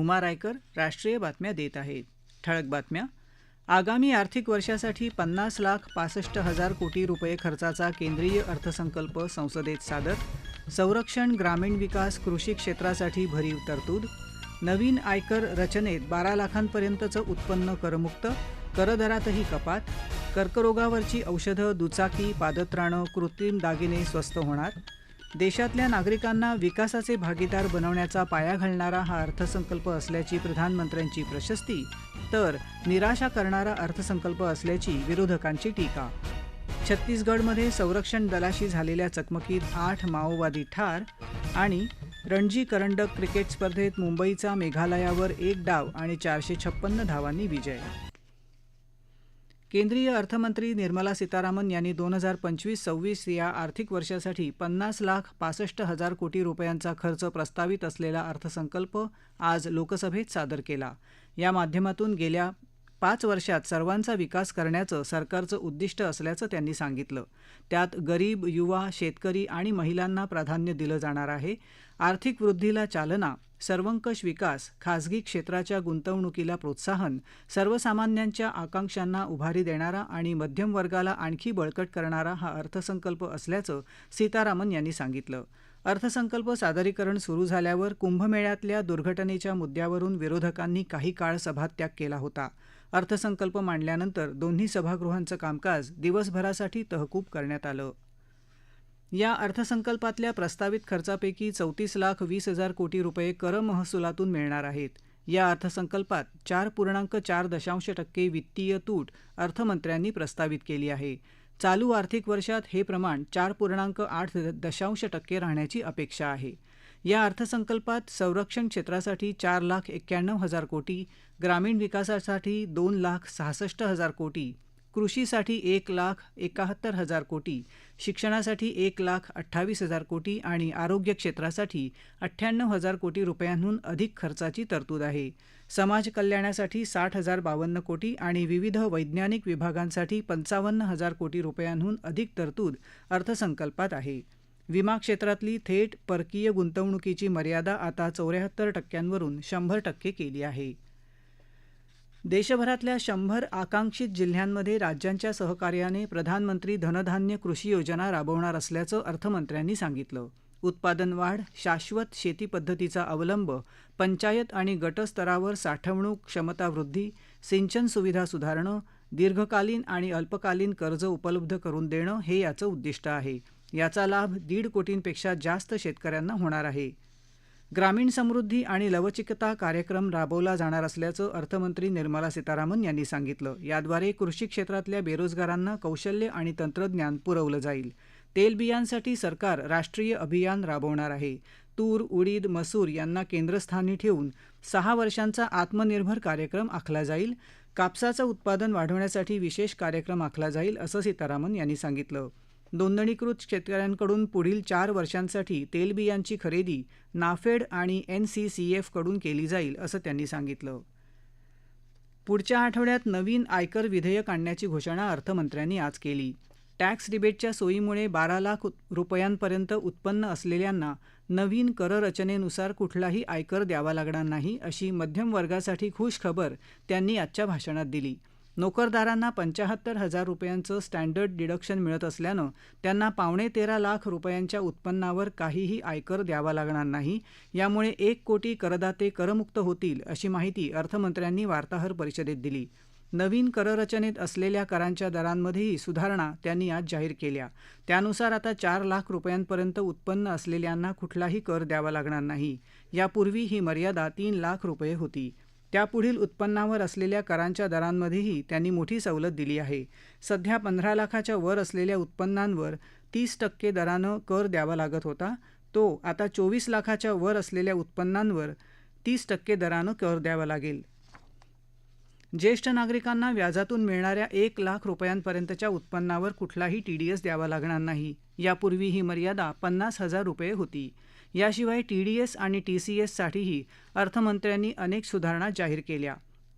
उमा रायकर राष्ट्रीय बातम्या देत आहेत. ठळक बातम्या. आगामी आर्थिक वर्षासाठी पन्नास लाख पासष्ट हजार कोटी रुपये खर्चाचा केंद्रीय अर्थसंकल्प संसदेत सादर. संरक्षण ग्रामीण विकास कृषी क्षेत्रासाठी भरीव तरतूद. नवीन आयकर रचनेत बारा लाखांपर्यंतचं उत्पन्न करमुक्त करदरातही कपात. कर्करोगावरची औषधं दुचाकी पादत्राणं कृत्रिम दागिने स्वस्त होणार. देशातल्या नागरिकांना विकासाचे भागीदार बनवण्याचा पाया घालणारा हा अर्थसंकल्प असल्याची प्रधानमंत्र्यांची प्रशस्ती तर निराशा करणारा अर्थसंकल्प असल्याची विरोधकांची टीका. छत्तीसगडमध्ये संरक्षण दलाशी झालेल्या चकमकीत आठ माओवादी ठार आणि रणजी करंडक क्रिकेट स्पर्धेत मुंबईचा मेघालयावर एक डाव आणि चारशे छप्पन्न धावांनी विजय. केंद्रीय अर्थमंत्री निर्मला सीतारामन यांनी दोन हजार पंचवीस सव्वीस या आर्थिक वर्षासाठी पन्नास लाख पासष्ट हजार कोटी रुपयांचा खर्च प्रस्तावित असलेला अर्थसंकल्प आज लोकसभेत सादर केला. या माध्यमातून गेल्या पाच वर्षात सर्वांचा विकास करण्याचं सरकारचं उद्दिष्ट असल्याचं त्यांनी सांगितलं. त्यात गरीब युवा शेतकरी आणि महिलांना प्राधान्य दिलं जाणार आहे. आर्थिक वृद्धीला चालना सर्वंकष विकास खासगी क्षेत्राच्या गुंतवणुकीला प्रोत्साहन सर्वसामान्यांच्या आकांक्षांना उभारी देणारा आणि मध्यम वर्गाला आणखी बळकट करणारा हा अर्थसंकल्प असल्याचं सीतारामन यांनी सांगितलं. अर्थसंकल्प सादरीकरण सुरू झाल्यावर कुंभमेळ्यातल्या दुर्घटनेच्या मुद्द्यावरून विरोधकांनी काही काळ सभात्याग केला होता. अर्थसंकल्प मांडल्यानंतर दोन्ही सभागृहांचं कामकाज दिवसभरासाठी तहकूब करण्यात आलं. या अर्थसंकल्पातल्या प्रस्तावित खर्चापैकी चौतीस लाख वीस हजार कोटी रुपये कर महसुलातून मिळणार आहेत. या अर्थसंकल्पात चार पूर्णांक चार दशांश टक्के वित्तीय तूट अर्थमंत्र्यांनी प्रस्तावित केली आहे. चालू आर्थिक वर्षात हे प्रमाण चार पूर्णांक आठ दशांश टक्के राहण्याची अपेक्षा आहे. या अर्थसंकल्पात संरक्षण क्षेत्रासाठी चार लाख एक्क्याण्णव हजार कोटी ग्रामीण विकासासाठी दोन लाख सहासष्ट हजार कोटी कृषीसाठी एक लाख एकाहत्तर हजार कोटी शिक्षणासाठी एक लाख अठ्ठावीस हजार कोटी आणि आरोग्य क्षेत्रासाठी अठ्ठ्याण्णव हजार कोटी रुपयांहून अधिक खर्चाची तरतूद आहे. समाज कल्याणासाठी साठ हजार बावन्न कोटी आणि विविध वैज्ञानिक विभागांसाठी पंचावन्न हजार कोटी रुपयांहून अधिक तरतूद अर्थसंकल्पात आहे. विमा क्षेत्रातली थेट परकीय गुंतवणुकीची मर्यादा आता चौऱ्याहत्तर टक्क्यांवरून शंभर टक्के केली आहे. देशभरातल्या शंभर आकांक्षित जिल्ह्यांमध्ये राज्यांच्या सहकार्याने प्रधानमंत्री धनधान्य कृषी योजना राबवणार असल्याचं अर्थमंत्र्यांनी सांगितलं. उत्पादन वाढ शाश्वत शेती पद्धतीचा अवलंब पंचायत आणि गटस्तरावर साठवणूक क्षमता वृद्धी सिंचन सुविधा सुधारणं दीर्घकालीन आणि अल्पकालीन कर्ज उपलब्ध करून देणं हे याचं उद्दिष्ट आहे. याचा लाभ दीड कोटींपेक्षा जास्त शेतकऱ्यांना होणार आहे. ग्रामीण समृद्धी आणि लवचिकता कार्यक्रम राबवला जाणार असल्याचं अर्थमंत्री निर्मला सीतारामन यांनी सांगितलं. याद्वारे कृषी क्षेत्रातल्या बेरोजगारांना कौशल्य आणि तंत्रज्ञान पुरवलं जाईल. तेलबियांसाठी सरकार राष्ट्रीय अभियान राबवणार आहे. तूर उडीद मसूर यांना केंद्रस्थानी ठेवून सहा वर्षांचा आत्मनिर्भर कार्यक्रम आखला जाईल. कापसाचं उत्पादन वाढवण्यासाठी विशेष कार्यक्रम आखला जाईल असं सीतारामन यांनी सांगितलं. नोंदणीकृत शेतकऱ्यांकडून पुढील चार वर्षांसाठी तेलबियांची खरेदी नाफेड आणि एन सी सी एफकडून केली जाईल असं त्यांनी सांगितलं. पुढच्या आठवड्यात नवीन आयकर विधेयक आणण्याची घोषणा अर्थमंत्र्यांनी आज केली. टॅक्स रिबेटच्या सोयीमुळे बारा लाख रुपयांपर्यंत उत्पन्न असलेल्यांना नवीन कररचनेनुसार कुठलाही आयकर द्यावा लागणार नाही अशी मध्यम वर्गासाठी खुश खबर त्यांनी आजच्या भाषणात दिली. नोकरदारांना पंचाहत्तर हजार रुपयांचं स्टँडर्ड डिडक्शन मिळत असल्यानं त्यांना पावणे तेरा लाख रुपयांच्या उत्पन्नावर काहीही आयकर द्यावा लागणार नाही. यामुळे एक कोटी करदाते करमुक्त होतील अशी माहिती अर्थमंत्र्यांनी वार्ताहर परिषदेत दिली. नवीन कररचनेत असलेल्या करांच्या दरांमध्येही सुधारणा त्यांनी आज जाहीर केल्या. त्यानुसार आता चार लाख रुपयांपर्यंत उत्पन्न असलेल्यांना कुठलाही कर द्यावा लागणार नाही. यापूर्वी ही मर्यादा तीन लाख रुपये होती. त्यापुढील उत्पन्नावर असलेल्या करांच्या दरांमध्येही त्यांनी मोठी सवलत दिली आहे. सध्या पंधरा लाखाच्या वर असलेल्या उत्पन्नांवर तीस टक्के दरानं कर द्यावा लागत होता. तो आता चोवीस लाखाच्या वर असलेल्या उत्पन्नांवर तीस टक्के दरानं कर द्यावा लागेल. ज्येष्ठ नागरिकांना व्याजातून मिळणाऱ्या एक लाख रुपयांपर्यंतच्या उत्पन्नावर कुठलाही टीडीएस द्यावा लागणार नाही. यापूर्वी ही मर्यादा पन्नास हजार रुपये होती. याशिवाय टीडीएस आणि टीसीएससाठीही अर्थमंत्र्यांनी अनेक सुधारणा जाहीर केल्या.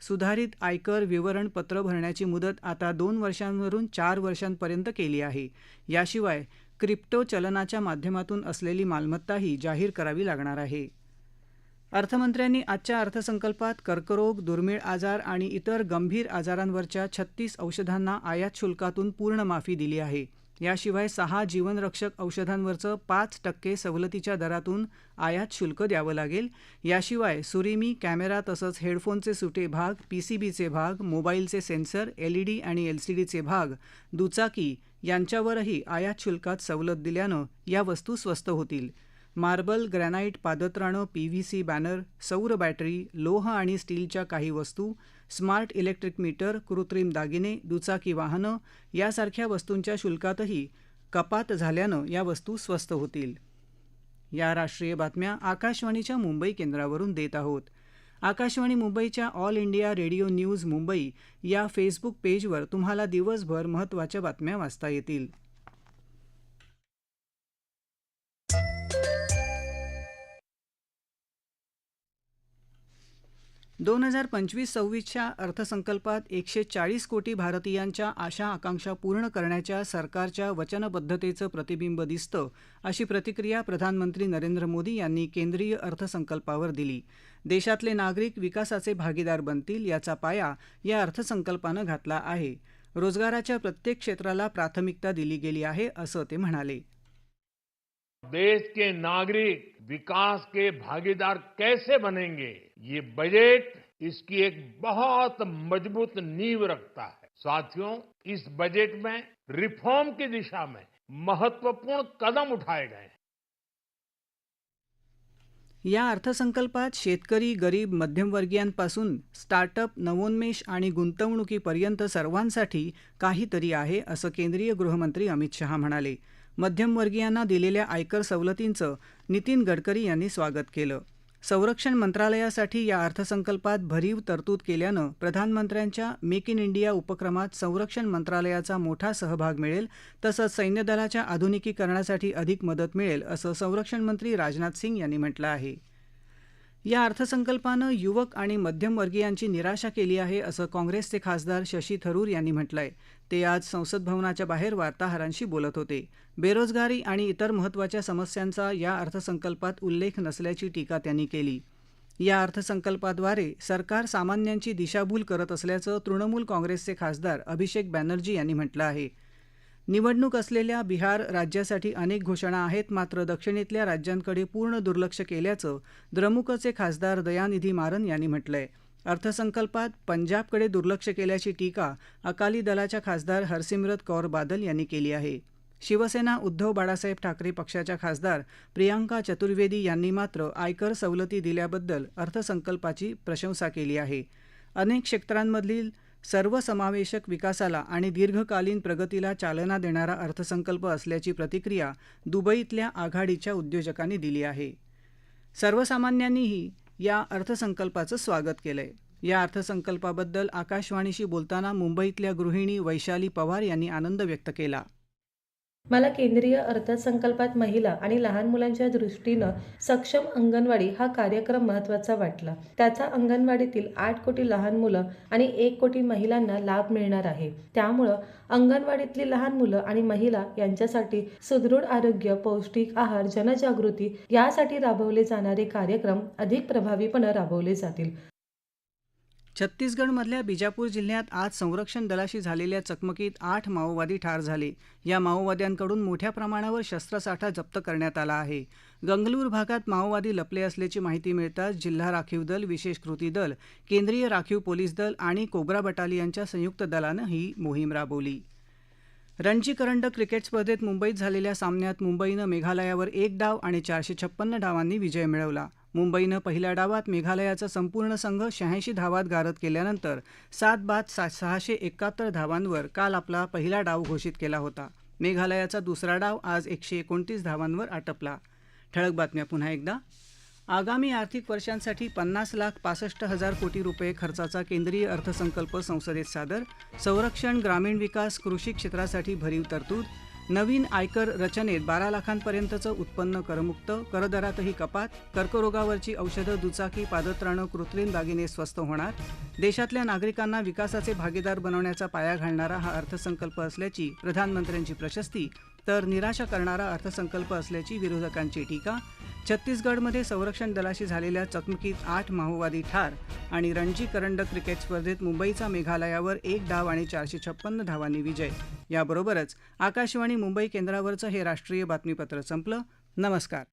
सुधारित आयकर विवरणपत्र भरण्याची मुदत आता दोन वर्षांवरून चार वर्षांपर्यंत केली आहे. याशिवाय क्रिप्टो चलनाच्या माध्यमातून असलेली मालमत्ताही जाहीर करावी लागणार आहे. अर्थमंत्र्यांनी आजच्या अर्थसंकल्पात कर्करोग दुर्मिळ आजार आणि इतर गंभीर आजारांवरच्या छत्तीस औषधांना आयात शुल्कातून पूर्ण माफी दिली आहे. याशिवाय सहा जीवनरक्षक औषधांवरचं पाच टक्के सवलतीच्या दरातून आयात शुल्क द्यावं लागेल. याशिवाय सुरिमी कॅमेरा तसंच हेडफोनचे सुटे भाग पीसीबीचे भाग मोबाईलचे सेन्सर एलईडी आणि एलसीडीचे भाग दुचाकी यांच्यावरही आयात शुल्कात सवलत दिल्यानं या वस्तू स्वस्त होतील. मार्बल ग्रॅनाईट पादत्राणं पीव्हीसी बॅनर सौर बॅटरी लोह आणि स्टीलच्या काही वस्तू स्मार्ट इलेक्ट्रिक मीटर कृत्रिम दागिने दुचाकी वाहनं यासारख्या वस्तूंच्या शुल्कातही कपात झाल्यानं या वस्तू स्वस्त होतील. या राष्ट्रीय बातम्या आकाशवाणीच्या मुंबई केंद्रावरून देत आहोत. आकाशवाणी मुंबईच्या All India Radio news Mumbai या फेसबुक पेजवर तुम्हाला दिवसभर महत्त्वाच्या बातम्या वाचता येतील. दोन हजार पंचवीस सव्वीसच्या अर्थसंकल्पात एकशे चाळीस कोटी भारतीयांच्या आशा आकांक्षा पूर्ण करण्याच्या सरकारच्या वचनबद्धतेचं प्रतिबिंब दिसतं अशी प्रतिक्रिया प्रधानमंत्री नरेंद्र मोदी यांनी केंद्रीय अर्थसंकल्पावर दिली. देशातले नागरिक विकासाचे भागीदार बनतील याचा पाया या अर्थसंकल्पानं घातला आहे. रोजगाराच्या प्रत्येक क्षेत्राला प्राथमिकता दिली गेली आहे असं ते म्हणाले. देश के नागरिक विकास के भागीदार कैसे बनेंगे? ये बजट इसकी एक बहुत मजबूत नींव रखता है। साथियों इस बजट में रिफॉर्म की दिशा में महत्त्वपूर्ण कदम उठाए गए हैं। या अर्थसंकल्पात शेतकरी गरीब मध्यमवर्गीयांपासून स्टार्टअप नवोन्मेष आणि गुंतवणुकीपर्यंत सर्वांसाठी काहीतरी आहे असं केंद्रीय गृहमंत्री अमित शहा म्हणाले. मध्यमवर्गीयांना दिलेल्या आयकर सवलतींचं नितीन गडकरी यांनी स्वागत केलं. संरक्षण मंत्रालयासाठी या अर्थसंकल्पात भरीव तरतूद केल्यानं प्रधानमंत्र्यांच्या मेक इन इंडिया उपक्रमात संरक्षण मंत्रालयाचा मोठा सहभाग मिळेल तसंच सैन्यदलाच्या आधुनिकीकरणासाठी अधिक मदत मिळेल असं संरक्षण मंत्री राजनाथ सिंग यांनी म्हटलं आहे. या अर्थसंकल्पानं युवक आणि मध्यमवर्गीयांची निराशा केली आहे असं काँग्रेसचे खासदार शशी थरूर यांनी म्हटलंय. ते आज संसद भवनाच्या बाहेर वार्ताहरांशी बोलत होते. बेरोजगारी आणि इतर महत्त्वाच्या समस्यांचा या अर्थसंकल्पात उल्लेख नसल्याची टीका त्यांनी केली. या अर्थसंकल्पाद्वारे सरकार सामान्यांची दिशाभूल करत असल्याचं तृणमूल काँग्रेसचे खासदार अभिषेक बॅनर्जी यांनी म्हटलं आहे. निवडणूक असलेल्या बिहार राज्यासाठी अनेक घोषणा आहेत मात्र दक्षिणेतल्या राज्यांकडे पूर्ण दुर्लक्ष केल्याचं द्रमुकचे खासदार दयानिधी मारन यांनी म्हटलंय. अर्थसंकल्पात पंजाबकडे दुर्लक्ष केल्याची टीका अकाली दलाच्या खासदार हरसिमरत कौर बादल यांनी केली आहे. शिवसेना उद्धव बाळासाहेब ठाकरे पक्षाच्या खासदार प्रियांका चतुर्वेदी यांनी मात्र आयकर सवलती दिल्याबद्दल अर्थसंकल्पाची प्रशंसा केली आहे. अनेक क्षेत्रांमधील सर्वसमावेशक विकासाला आणि दीर्घकालीन प्रगतीला चालना देणारा अर्थसंकल्प असल्याची प्रतिक्रिया दुबईतल्या आघाडीच्या उद्योजकांनी दिली आहे. सर्वसामान्यांनीही या अर्थसंकल्पाचं स्वागत केलंय. या अर्थसंकल्पाबद्दल आकाशवाणीशी बोलताना मुंबईतल्या गृहिणी वैशाली पवार यांनी आनंद व्यक्त केला. मला केंद्रीय अर्थसंकल्पात महिला आणि लहान मुलांच्या दृष्टीनं सक्षम अंगणवाडी हा कार्यक्रम महत्त्वाचा वाटला. त्याचा अंगणवाडीतील आठ कोटी लहान मुलं आणि एक कोटी महिलांना लाभ मिळणार आहे. त्यामुळं अंगणवाडीतली लहान मुलं आणि महिला यांच्यासाठी सुदृढ आरोग्य पौष्टिक आहार जनजागृती यासाठी राबवले जाणारे कार्यक्रम अधिक प्रभावीपणे राबवले जातील. छत्तीसगडमधल्या बिजापूर जिल्ह्यात आज संरक्षण दलाशी झालेल्या चकमकीत आठ माओवादी ठार झाले. या माओवाद्यांकडून मोठ्या प्रमाणावर शस्त्रसाठा जप्त करण्यात आला आहे. गंगलूर भागात माओवादी लपले असल्याची माहिती मिळताच जिल्हा राखीव दल विशेष कृती दल केंद्रीय राखीव पोलीस दल आणि कोब्रा बटालियनच्या संयुक्त दलानं ही मोहीम राबवली. रणजी करंडक क्रिकेट स्पर्धेत मुंबईत झालेल्या सामन्यात मुंबईनं मेघालयावर एक डाव आणि चारशे छप्पन्न डावांनी विजय मिळवला. मुंबईनं पहिल्या डावात मेघालयाचा संपूर्ण संघ शहाऐंशी धावात गारद केल्यानंतर सात बाद सा सहाशे एकाहत्तर धावांवर काल आपला पहिला डाव घोषित केला होता. मेघालयाचा दुसरा डाव आज एकशे एकोणतीस धावांवर आटपला. ठळक बातम्या पुन्हा एकदा. आगामी आर्थिक वर्षांसाठी पन्नास लाख पासष्ट हजार कोटी रुपये खर्चाचा केंद्रीय अर्थसंकल्प संसदेत सादर. संरक्षण ग्रामीण विकास कृषी क्षेत्रासाठी भरीव तरतूद. नवीन आयकर रचनेत बारा लाखांपर्यंतचं उत्पन्न करमुक्त करदरातही कपात कर्करोगावरची औषधं दुचाकी पादत्राणं कृत्रिम दागिने स्वस्त होणार देशातल्या नागरिकांना विकासाचे भागीदार बनवण्याचा पाया घालणारा हा अर्थसंकल्प असल्याची प्रधानमंत्र्यांची प्रशस्ती तर निराशा करणारा अर्थसंकल्प असल्याची विरोधकांची टीका छत्तीसगडमध्ये संरक्षण दलाशी झालेल्या चकमकीत आठ माओवादी ठार आणि रणजी करंडक क्रिकेट स्पर्धेत मुंबईचा मेघालयावर एक डाव आणि चारशे छप्पन्न धावांनी विजय. याबरोबरच आकाशवाणी मुंबई केंद्रावरचं हे राष्ट्रीय बातमीपत्र संपलं. नमस्कार.